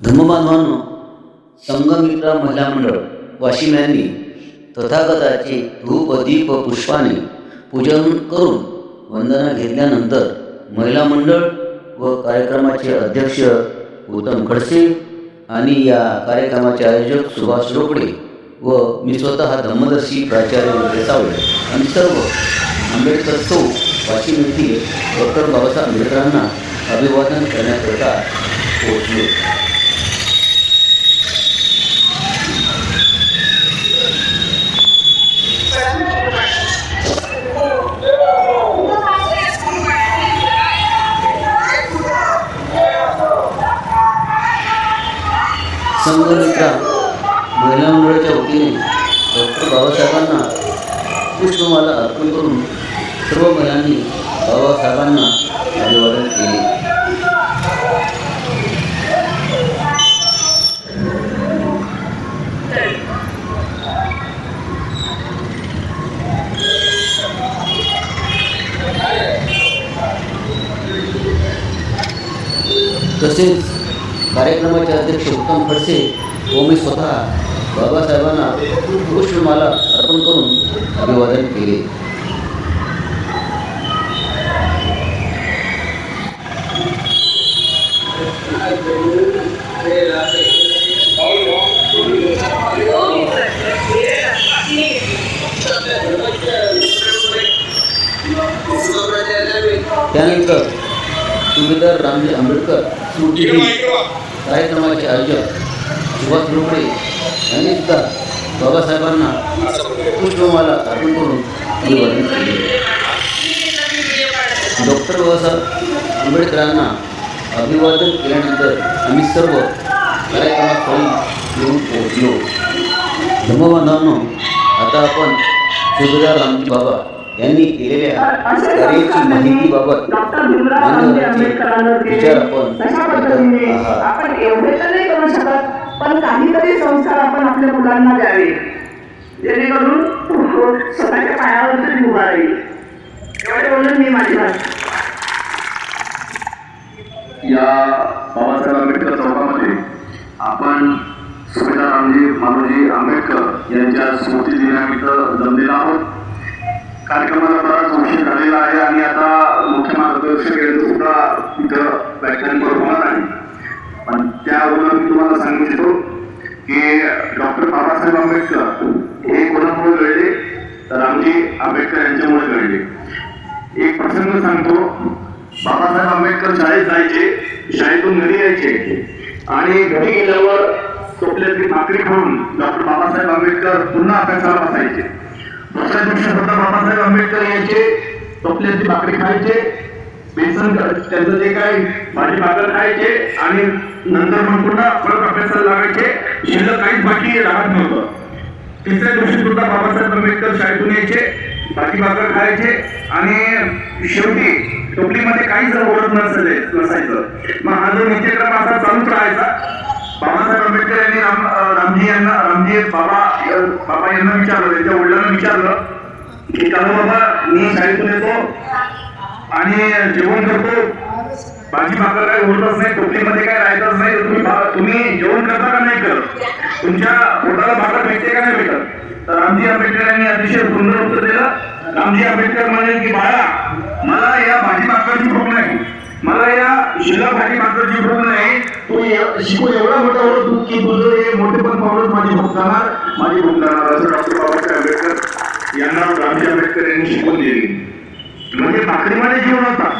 धम्मबांधवांनो संगमित्र महिला मंडळ वाशिम यांनी तथागताचे धूप दीप पुष्पाने पूजन करून वंदना घेतल्यानंतर महिला मंडळ व कार्यक्रमाचे अध्यक्ष उत्तम खडसे आणि या कार्यक्रमाचे आयोजक सुभाष रोकडे व मी स्वतः धम्मदर्शी प्राचार्य विजय सावळे आणि सर्व आंबेडकर चौक वाशिम येथील डॉक्टर बाबासाहेब आंबेडकरांना अभिवादन करण्याकरता पोहोचलो. संघमित्रा महिला मंडळाच्या वतीने डॉक्टर बाबासाहेबांना पुष्पमाला अर्पण करून सर्व महिलांनी बाबासाहेबांना अभिवादन केले. तसेच कार्यक्रमाचे अध्यक्ष उत्तम खडसे व मी स्वतः बाबासाहेबांना पुष्पमाला अर्पण करून अभिवादन केले. त्यानंतर सुभेदार रामजी आंबेडकर स्मृती कार्यक्रमाचे आयोजक सुभाष रोकडे यांनी सुद्धा बाबासाहेबांना पुष्पमाला अर्पण करून अभिवादन केले. डॉक्टर बाबासाहेब आंबेडकरांना अभिवादन केल्यानंतर आम्ही सर्व कार्यक्रमास्थळी येऊन पोहोचलो. धर्मबांधवांनो आता आपण सुभेदार रामजी बाबा यांनी केलेल्या कार्याची माहितीबाबत डॉक्टर विचार आपण आपण एवढे तर नाही करू शकत. पण काहीतरी संस्कार आपण आपल्या मुलांना द्यावे. जेणेकरून स्वतःच्या पायावर तरी उभा राहील. एवढे बोलून मी माझी भाषा. या बाबासाहेब आंबेडकर चौकामध्ये आपण सुभेदार रामजी मानोजी आंबेडकर यांच्या स्मृती दिनानिमित्त जमलेलो आहोत. कार्यक्रमाला बराच उशीर झालेला आहे आणि आता मुख्य मार्गदर्शक यांचं सुद्धा इथं व्याख्यान होणार आहे. त्या अगोदर मी तुम्हाला सांगू इच्छितो की डॉक्टर बाबासाहेब आंबेडकर हे कोणामुळे घडले? तर रामजी आंबेडकर यांच्यामुळे घडले. एक प्रसंग सांगतो. बाबासाहेब आंबेडकर शाळेत जायचे शाळेतून घरी यायचे आणि घरी गेल्यावर टोपल्यातली भाकरी खाऊन डॉक्टर बाबासाहेब आंबेडकर पुन्हा अभ्यासाला बसायचे. दुसऱ्या दिवशी सुद्धा बाबासाहेब आंबेडकर यायचे टोपल्यातली भाकरी खायचे बेसन त्यांचं जे काही भाजी भाकर खायचे आणि नंतर मग पुन्हा परत अभ्यासाला लागायचे शिल्लक काहीच बाकी राहत नव्हतं. तिसऱ्या दिवशी सुद्धा बाबासाहेब आंबेडकर शाळेतून यायचे भाजी भाकर खायचे आणि शेवटी टोपलीमध्ये काहीच ओढत नसले नसायचं. मग हा जो नित्यक्रम असा चालूच राहायचा. बाबासाहेब आंबेडकर यांनी राम रामजी यांना रामजी बाबा बाबा यांना विचारलं त्यांच्या वडिलांना विचारलं की चालू बाबा मी शाळेतून येतो. आणि जेवण करतो. भाजी भाकर काय उरतच नाही टोपलीमध्ये काय राहतच नाही तुम्ही तुम्ही जेवण करता का नाही करत? तुमच्या पोटाला भाकर भेटते का नाही भेटत? तर रामजी आंबेडकर यांनी अतिशय सुंदर उत्तर दिलं. रामजी आंबेडकर म्हणाले की बाळा मला या भाजी भाकरची भूक नाही. मला या शिला भाजी भाकरची भूक नाही. तू शिकू एवढा मोठा होतो की तुझं हे मोठेपण पावलं माझी भूक जाणार. माझी भूक जाणार. असं डॉक्टर बाबासाहेब आंबेडकर यांना रामजी आंबेडकर यांनी शिकून दिली. म्हणजे भाकरीमध्ये जीवन होता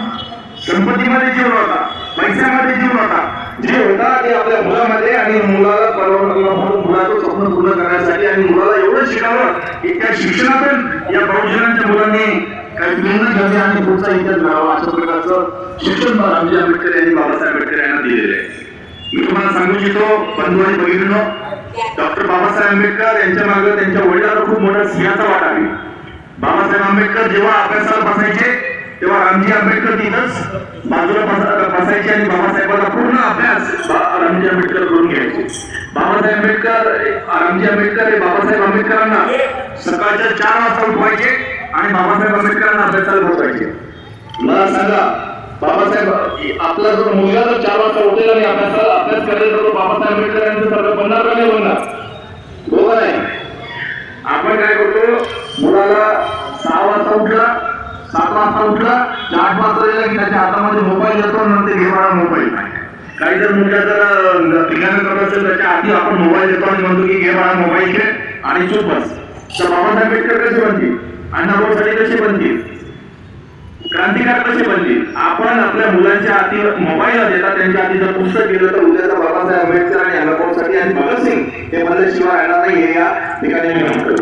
संपत्तीमध्ये जीवन होता पैशामध्ये जीवन होता जे होता ते आपल्या मुलामध्ये आणि मुलाला परवडला म्हणून मुलाचं स्वप्न पूर्ण करण्यासाठी आणि मुलाला एवढं शिकावं की त्या शिक्षणातून या बहुजनांच्या मुलांनी काही प्रेरणा घ्यावी आणि पुढचा इतर घडावा अशा प्रकारचं शिक्षण रामजी आंबेडकर यांनी बाबासाहेब आंबेडकर यांना दिलेलं आहे. मी तुम्हाला सांगू इच्छितो बंधू आणि बहिणीनो डॉक्टर बाबासाहेब आंबेडकर यांच्या मागे त्यांच्या वडिलांना खूप मोठा सिंहाचा वाटा आहे. बाबासाहेब आंबेडकर जेव्हा अभ्यासाला बसायचे तेव्हा रामजी आंबेडकर तिथंच बाजूला बसायचे आणि बाबासाहेबांना पूर्ण अभ्यास रामजी आंबेडकर करून घ्यायचे. बाबासाहेब आंबेडकर रामजी आंबेडकर हे बाबासाहेब आंबेडकरांना सकाळच्या चार वाजता उठवायचे आणि बाबासाहेब आंबेडकरांना अभ्यासाला बसवायचे मला सांगा बाबासाहेब आपला जो मुलगा जर चार वाजता उठेल आणि अभ्यासाला अभ्यास करेल तर तो बाबासाहेब आंबेडकर यांचं सगळं बनणार का नाही बनणार बरोबर आहे. आपण काय करतो? मुलाला सहा वाजता उठला सात वाजता उठला आठ वाजता गेला की त्याच्या हातामध्ये मोबाईल येतो नंतर घे मोबाईल काही जर मुलगा जर ठिकाण करत असेल त्याच्या आधी आपण मोबाईल देतो आणि म्हणतो की घे मला मोबाईल घे आणि चूप बस. तर बाबासाहेब आंबेडकर कसे बनतील? अण्णाभाऊ साठे कसे बनतील? क्रांतिकारक कसे बनतील आपण आपल्या मुलांच्या हाती मोबाईल देता त्यांच्या हाती जर पुस्तक गेलं तर उद्याचा बाबासाहेब आंबेडकर आणि अण्णाभाऊसाठी आणि भगतसिंग हे शिवाय नाही हे या ठिकाणी मी म्हणतो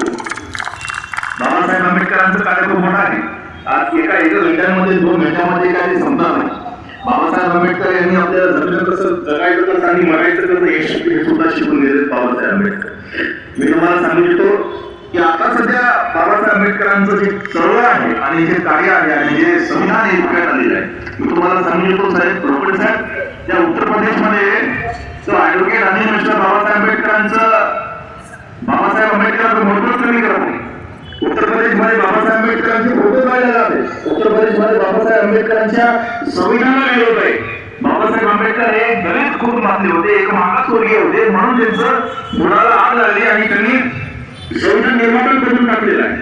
बाबासाहेब आंबेडकरांचं कार्य खूप आहे. आज एका एका घंट्यामध्ये दोन घंट्यामध्ये काही संपणार नाही. बाबासाहेब आंबेडकर यांनी आपल्याला जगणं कसं जगायचं कसं आणि मरायचं कसं हे हे सुद्धा शिकून गेले बाबासाहेब आंबेडकर. मी तुम्हाला सांगू इच्छितो की आता सध्या बाबासाहेब आंबेडकरांचं जे चळवळ आहे आणि जे कार्य आहे आणि जे संविधान हे डोक्यात आलेलं आहे मी तुम्हाला सांगू शकतो साहेब रोकडे साहेब त्या उत्तर प्रदेशमध्ये तो ऍडव्होकेट अनिल मिश्रा बाबासाहेब आंबेडकरांचं बाबासाहेब आंबेडकरांचं महत्वच कमी करत नाही उत्तर प्रदेशमध्ये बाबासाहेब आंबेडकरांचे फोटो काढले जाते उत्तर प्रदेशमध्ये बाबासाहेब आंबेडकरांच्या संविधानाला विरोध आहे. बाबासाहेब आंबेडकर हे दलित खूप मानले होते एक मागासवर्गीय होते म्हणून त्यांचं मुलाला आग लागली आणि त्यांनी संविधान निर्माण करून टाकलेलं आहे.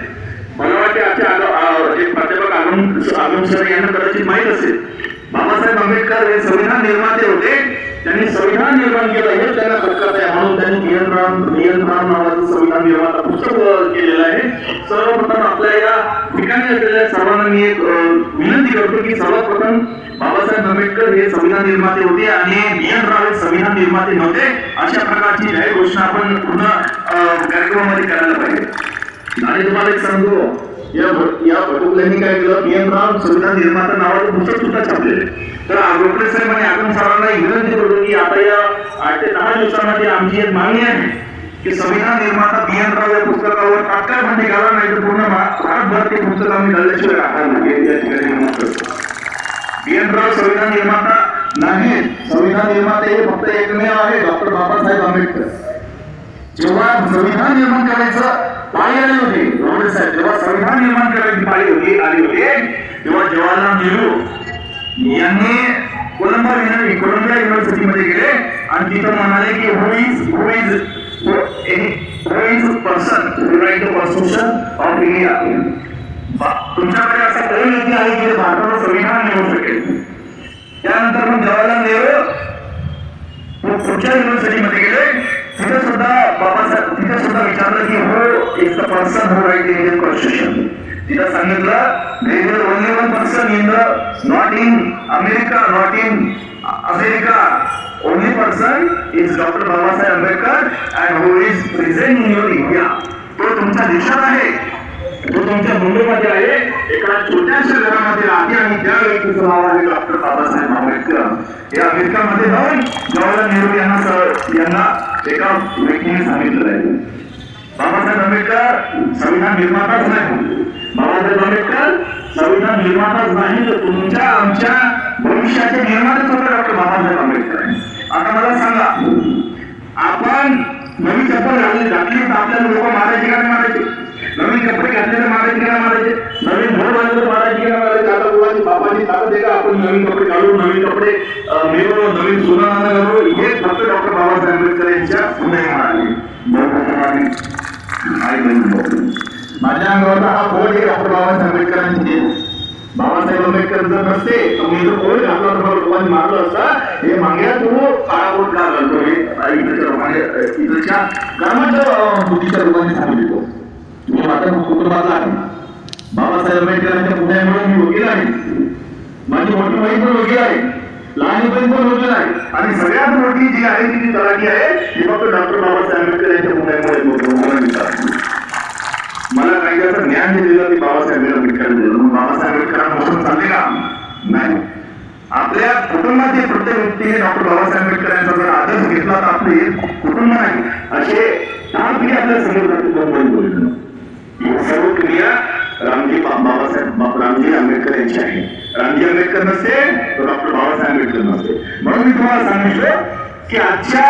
मला वाटते आजच्या प्राध्यापक आगम आगम सर यांना कदाचित माहीत असेल. बाबासाहेब आंबेडकर हे संविधान निर्माते निर्माण केलं हे त्यांना हरकत आहे म्हणून त्यांनी नियंत्रण नियंत्रण नावाचं संविधान निर्माता पुस्तक केलेलं आहे. सर्वप्रथम आपल्या या ठिकाणी असलेल्या सर्वांना मी एक विनंती करतो की सर्वप्रथम बाबासाहेब आंबेडकर हे संविधान निर्माते होते आणि नियंत्रण हे संविधान निर्माते नव्हते अशा प्रकारची जाहीर घोषणा आपण पुन्हा कार्यक्रमामध्ये करायला पाहिजे. आणि तुम्हाला एक सांगतो या या भटुकल्यांनी काय केलं नियंत्रण संविधान निर्माता नावाचं पुस्तक सुद्धा छापलेलं तर रोकडे साहेब आणि आगम सरांना विनंती करतो की आता या आठ ते दहा दिवसामध्ये आमची एक मागणी आहे की संविधान निर्माता नियंत्रण या पुस्तकावर तात्काळ बंदी घाला नाही तर पूर्ण भारतभर ते पुस्तक आम्ही घालल्याशिवाय राहणार नाही. या ठिकाणी नमूद करतो राव संविधान निर्माता नाही संविधान निर्माते हे फक्त एकमेव आहे डॉक्टर बाबासाहेब आंबेडकर. जेव्हा संविधान निर्माण करायचं पाळी आली होती स्पर्धा निर्माण करायची पाळी होती आली होती. तेव्हा जवाहरलाल नेहरू यांनी कोलंबा युनि- कोलंबिया युनिव्हर्सिटीमध्ये गेले आणि तिथं म्हणाले की who is who is who is person who write the constitution of India तुमच्याकडे असा कोण व्यक्ती आहे की जे भारताचं संविधान लिहू शकेल. त्यानंतर मग जवाहरलाल नेहरू पुढच्या युनिव्हर्सिटीमध्ये गेले. तिथे सुद्धा बाबासाहेब तिथे सुद्धा विचारलं की who is the person who write Indian constitution तिथं सांगितलं there is only one person in the not in America not in America only person is doctor Babasaheb Ambedkar and who is present in your India तो तुमच्या देशात आहे. तो तुमच्या मुंबईमध्ये आहे. एका छोट्याशा घरामध्ये आधी आणि त्या व्यक्तीचं नाव आहे डॉक्टर बाबासाहेब आंबेडकर हे अमेरिकामध्ये जाऊन जवाहरलाल नेहरू यांना यांना एका व्यक्तीने सांगितलं आहे. बाबासाहेब आंबेडकर संविधान निर्माताच नाही. बाबासाहेब आंबेडकर संविधान निर्माताच नाही तर तुमच्या आमच्या भविष्याचे निर्माताच होते डॉक्टर बाबासाहेब आंबेडकर आता मला सांगा आपण नवी चप्पल घातली घातली तर आपल्याला लोक मारायचे का मारायचे? नवीन कपडे घातलेले मारायचे का मारायचे? नवीन घर बांधलं मारायचे का मारायचे? आता मुलाची बाबाची ताकद आहे का आपण नवीन कपडे घालू नवीन कपडे मिळवू नवीन सोनं नाणं घालू हे फक्त डॉक्टर बाबासाहेब आंबेडकर यांच्या पुणे म्हणाले बहुप्रमाणे आई बहीण माझ्या अंगावरचा हा बोल हे डॉक्टर बाबासाहेब आंबेडकरांचे. बाबासाहेब आंबेडकर जर नसते. तर मी जर कोण घातला तर लोकांनी मारलं असता. हे मागे तू काळा कोट का घालतो? हे इकडच्या लोकांनी कर्माच्या बुद्धीच्या लोकांनी सांगितलं मी माझ्या कुटुंबातला आहे बाबासाहेब आंबेडकरांच्या पुण्यामुळे मी वकील आहे. माझी मोठी बहीण पण वकील आहे. लहान बहीण पण वकील नाही. आणि सगळ्यात मोठी जी आहे ती तलाठी आहे ती फक्त डॉक्टर बाबासाहेब आंबेडकर यांच्या पुण्यामुळे मला काही असं ज्ञान दिलेलं की बाबासाहेब आंबेडकर दिलं मग बाबासाहेब आंबेडकरांपासून चालले का? नाही. आपल्या कुटुंबातील प्रत्येक व्यक्तीने डॉक्टर बाबासाहेब आंबेडकर यांचा जर आदर्श घेतला तर आपले कुटुंब नाही. असे दहा पिढी आपल्यासमोर जाते बोलणं सर्व क्रिया रामजी बाबासाहेब बा- रामजी आंबेडकर यांची आहे. रामजी आंबेडकर नसते तर डॉक्टर बाबासाहेब आंबेडकर नसते. म्हणून मी तुम्हाला सांगितलं की आजच्या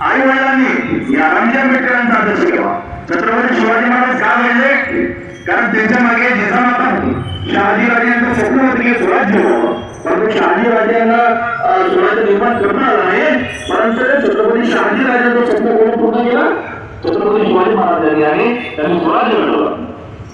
आई वडिलांनी या रामजी आंबेडकरांचा आदर्श घ्यावा. छत्रपती शिवाजी महाराज का घडले? कारण त्यांच्या मागे जिजामाता होती. शहाजी राजे स्वप्न होते की स्वराज्य व्हावं. परंतु शहाजी राजांना स्वराज्य निर्माण करता आलं नाही परंतु छत्रपती शहाजी राजांचं स्वप्न कोणी पूर्ण केलं? छत्रपती शिवाजी महाराजांनी आणि त्यांनी स्वराज्य घडवलं.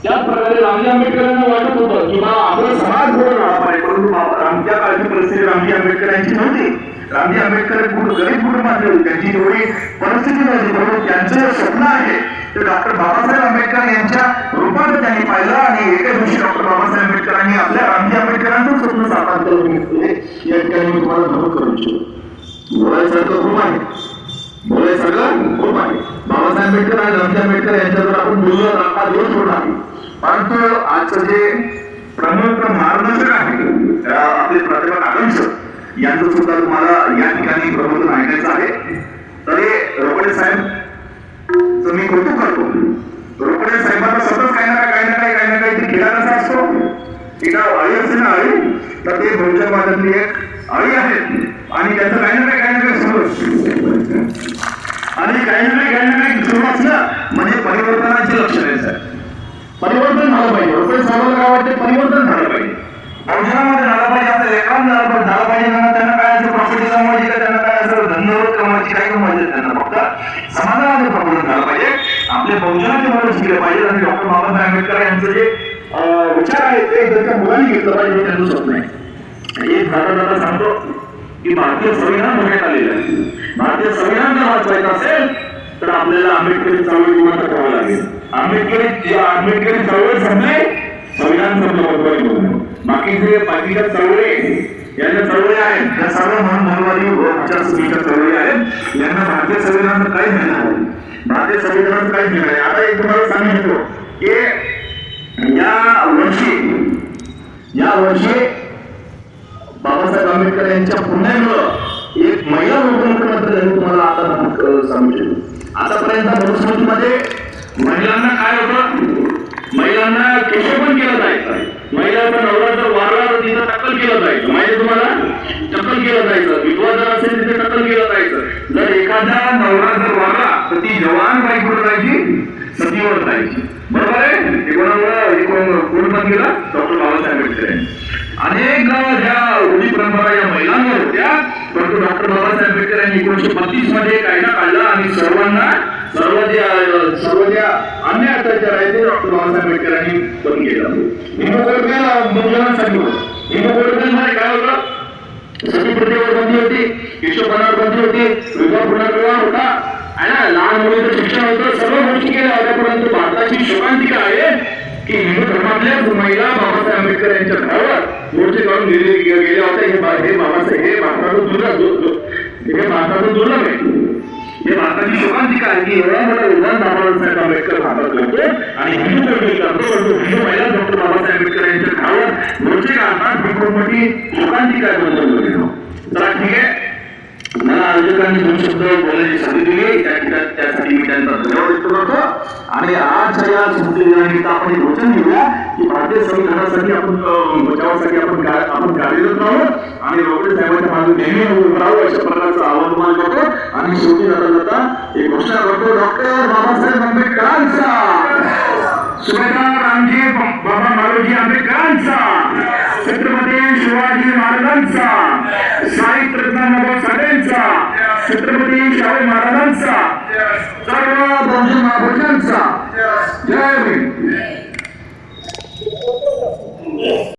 त्याच प्रकारे रामजी आंबेडकरांना वाटत होतं की बा आपण समाज घडून आला पाहिजे परंतु आमच्या काळची परिस्थिती रामजी आंबेडकरांची नव्हती. रामजी आंबेडकर कुठं गरीब कुटुंबातले होते. त्यांची एवढी परिस्थिती नव्हती. परंतु त्यांचं जे स्वप्न आहे ते डॉक्टर बाबासाहेब आंबेडकर यांच्या रूपात त्यांनी पाहिलं आणि एका दिवशी डॉक्टर बाबासाहेब आंबेडकरांनी आपल्या रामजी आंबेडकरांचं स्वप्न साकार करून घेतले. या ठिकाणी मी तुम्हाला नमूद करू इच्छितो. बोलायसारखं खूप आहे. बोलायसारखं खूप आहे. बाबासाहेब आंबेडकर आणि रामजी आंबेडकर यांच्यावर आपण बोललो हा परंतु आजचं जे प्रमुख मार्गदर्शक आहे आपले प्राध्यापक आदर्श यांचं सुद्धा तुम्हाला या ठिकाणी प्रबोधन ऐकायचं आहे. तर हे रोकडे साहेब मी कौतुक करतो? रोकडे साहेबांना सतत काही ना काही ना काही काही ना काही खेळायला असतो. एका अळी असते ना अळी तर ते बहुजनवादातली एक अळी आहे आणि त्याचं काही ना काही काही ना काही सुरू असतं आणि काही ना काही काही ना काही सुरू असलं म्हणजे परिवर्तनाची लक्षणं आहेत साहेब. परिवर्तन झालं पाहिजे रुपये साहेबांना काय वाटते परिवर्तन झालं पाहिजे भविष्यामध्ये झालं पाहिजे आपल्या लेकरांना झालं पाहिजे झालं पाहिजे त्यांना त्यांना काय असं प्रॉफिट कमवायची का त्यांना काय असं धंदोरत कमवायची काय कमवायचे त्यांना फक्त समाजामध्ये प्रबोधन झालं पाहिजे. आपल्या बहुजनाचे मत शिकले पाहिजे आणि डॉक्टर बाबासाहेब आंबेडकर यांचं जे विचार आहे ते त्यांच्या मुलांनी घेतलं पाहिजे त्यांचं स्वप्न आहे. एक जाता जाता सांगतो की भारतीय संविधान बघण्यात आलेलं आहे. भारतीय संविधान जर वाचवायचं असेल तर आपल्याला आंबेडकरी चळवळी मात्र करावं लागेल. आंबेडकरी आंबेडकरी चळवळ संपले संविधान संपलं बरोबर म्हणून बाकीचे बाकीच्या चळवळी ज्या चळवळी आहेत त्या सर्व महान धर्मवादी व विचारसरणीच्या चळवळी यांना भारतीय संविधानात काय मिळणार भारतीय संविधानात काहीच मिळणार आता एक तुम्हाला सांगितलं की या वर्षी या वर्षी बाबासाहेब आंबेडकर यांच्या पुण्यामुळं एक महिला उपमुख्यमंत्री झाली तुम्हाला आता सांगू शकतो. आतापर्यंत मनुस्मृतीमध्ये महिलांना काय होतं? महिलांना केशव पण केलं जायचं. महिलांचा नवरात्र वारा वारला तिथं दाखल केलं जायचं. माहिती तुम्हाला? टक्कल केलं जायचं. विधवा जर असेल तिथे टक्कल केलं जायचं. जर एखादा नवरा जर वागला तर ती जवान बाई कुठं जायची सतीवर जायची बरोबर आहे? हे कोणामुळं? कोण पण गेला डॉक्टर बाबासाहेब आंबेडकर अनेक ज्या रूढी परंपरा या महिलांवर होत्या परंतु डॉक्टर बाबासाहेब आंबेडकर यांनी एकोणीशे बत्तीसमध्ये कायदा काढला आणि सर्वांना सर्व ज्या सर्व ज्या अन्य अत्याचार आहेत ते डॉक्टर बाबासाहेब आंबेडकरांनी बंद केलं. हिंदू कोर्टाला होतं काय होतं? सती बंदी होती केशवपणावर बंदी होती विवाह पुनर्विवाह होता. आहे ना लहान मुलीचं शिक्षण होतं सर्व गोष्टी केल्या होत्या परंतु भारताची शोकांतिका आहे की हिंदू धर्मातल्याच महिला बाबासाहेब आंबेडकर यांच्या घरावर मोर्चे काढून गेले गेल्या होत्या हे बा- हे बाबासाहेब हे भारताचं दुर्लभ दु- हे भारताचं दुर्लभ आहे. हे भारताची शोकांतिका आहे. की एवढा मोठा विधान बाबासाहेब आंबेडकर भारतात करतो आणि ही कोणी करतो परंतु हिंदू महिला डॉक्टर बाबासाहेब आंबेडकर यांच्या घरावर मोर्चे काढतात ही खूप मोठी काय आहे बंधू चला ठीक आहे. मला आयोजकांनी दोन शब्द बोलायची संधी दिली. त्या ठिकाणी त्यासाठी मी त्यांचा धन्यवाद व्यक्त करतो. आणि आजच्या या स्मृतीदिनानिमित्त आपण हे वचन घेऊया की भारतीय संविधानासाठी आपण बचावासाठी आपण आपण कार्यरत राहू आणि रोकडे साहेबांच्या मागे नेहमी राहू अशा प्रकारचं आवाहन तुम्हाला करतो आणि शेवटी जाता जाता एक घोषणा करतो डॉक्टर बाबासाहेब आंबेडकरांचा. सुभेदार रामजी बाबा मालोजी आंबेडकरांचा. छत्रपती शिवाजी महाराजांचा. साहित्य रत्नाबाबा साठेंचा छत्रपती शाहू महाराजांचा. सर्व बहुजन महाभजनांचा जय भीम.